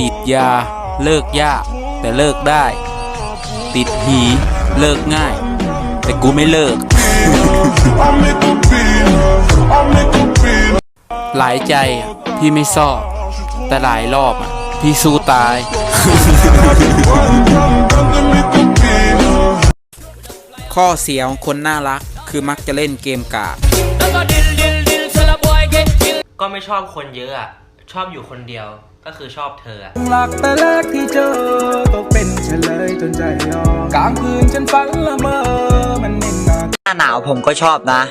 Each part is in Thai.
ติดยาเลิกยากแต่เลิกได้ ติดหีเลิกง่าย แต่กูไม่เลิก หลายใจอะพี่ไม่ชอบแต่หลายรอบอะพี่สู้ตาย ข้อเสียของคนน่ารักคือมักจะเล่นเกมกากก็ไม่ชอบคนเยอะอะ ชอบอยู่คนเดียวก็คือชอบเธออะหลักแต่แรกที่เจอตกเป็นเฉลยจนใจยอมกลางคืนฉันฝันละเมอมันนิ่งนานหน้าหนาวผมก็ชอบนะ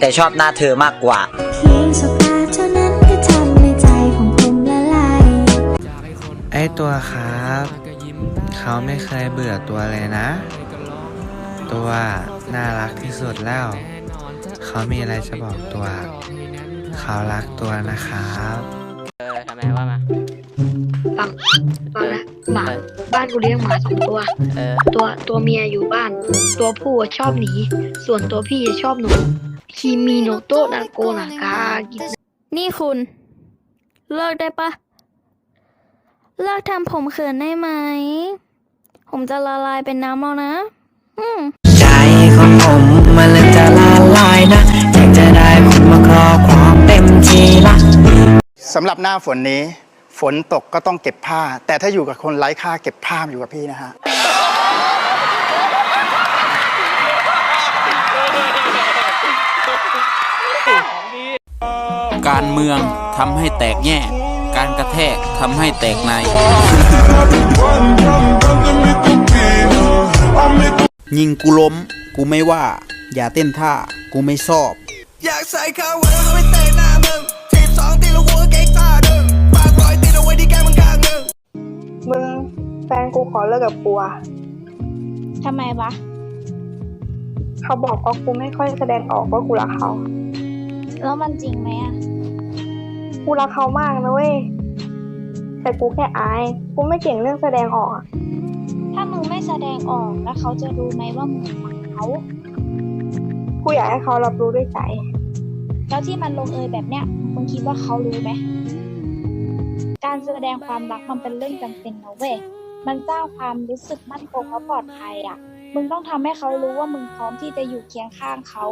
แต่ชอบหน้าเธอมากกว่าเพียงสบตาเท่านั้นก็ทำให้ใจของผมละลายไอตัวครับ เขาไม่เคยเบื่อตัวเลยนะ ตัวน่ารักที่สุดแล้ว เขามีอะไรจะบอกตัว เขารักตัวนะครับ เออทำไมว่ามาฟังฟังนะหมาบ้านกูเลี้ยงหมาสองตัว เออตัวตัวเมียอยู่บ้าน ตัวผู้อะชอบหนี ส่วนตัวพี่ชอบหนูคีมีโนโตะนาโกนากากินี่คุณ เลิกได้ปะเลิกทำผมเขินได้ไหม ผมจะละลายเป็นน้ำแล้วนะ อืม ใจของผมมันเริ่มจะละ สำหรับหน้าฝนนี้ ฝนตกก็ต้องเก็บผ้า แต่ถ้าอยู่กับคนไร้ค่าเก็บผ้าอยู่กับพี่นะฮะ การเมืองทำให้แตกแยกการกระแทกทำให้แตกใน ยิงกูล้ม กูไม่ว่า อย่าเต้นท่า กูไม่ชอบ อยากใส่ข้าวไว้แล้วไปเตะหน้ามึงทีบสอง ขอเลิกกับกูอะทำไมวะ เขาบอกว่ากูไม่ค่อยแสดงออกว่ากูรักเขา แล้วมันจริงไหมอะกูรักเขามากนะเว้ย แต่กูแค่อาย กูไม่เก่งเรื่องแสดงออกอะถ้ามึงไม่แสดงออกแล้วเขาจะรู้ไหมว่ามึงรักเขา กูอยากให้เขารับรู้ด้วยใจ แล้วที่มันลงเอยแบบเนี้ย มึงคิดว่าเขารู้ไหม การแสดงความรักมันเป็นเรื่องจำเป็นนะเว้ย มันสร้างความรู้สึกมั่นคงและปลอดภัยอะ มึงต้องทำให้เขารู้ว่ามึงพร้อมที่จะอยู่เคียงข้างเขา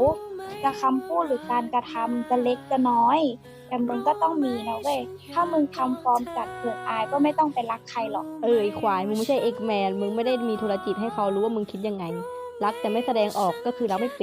จะคำพูดหรือการกระทำจะเล็กจะน้อย แต่มึงก็ต้องมีนะเว้ย ถ้ามึงทำฟอร์มจัดเกิดอายก็ไม่ต้องไปรักใครหรอก เออไอควายมึงไม่ใช่เอกแมนมึงไม่ได้มีธุรจิตให้เขารู้ว่ามึงคิดยังไง รักแต่ไม่แสดงออกก็คือรักไม่เป็น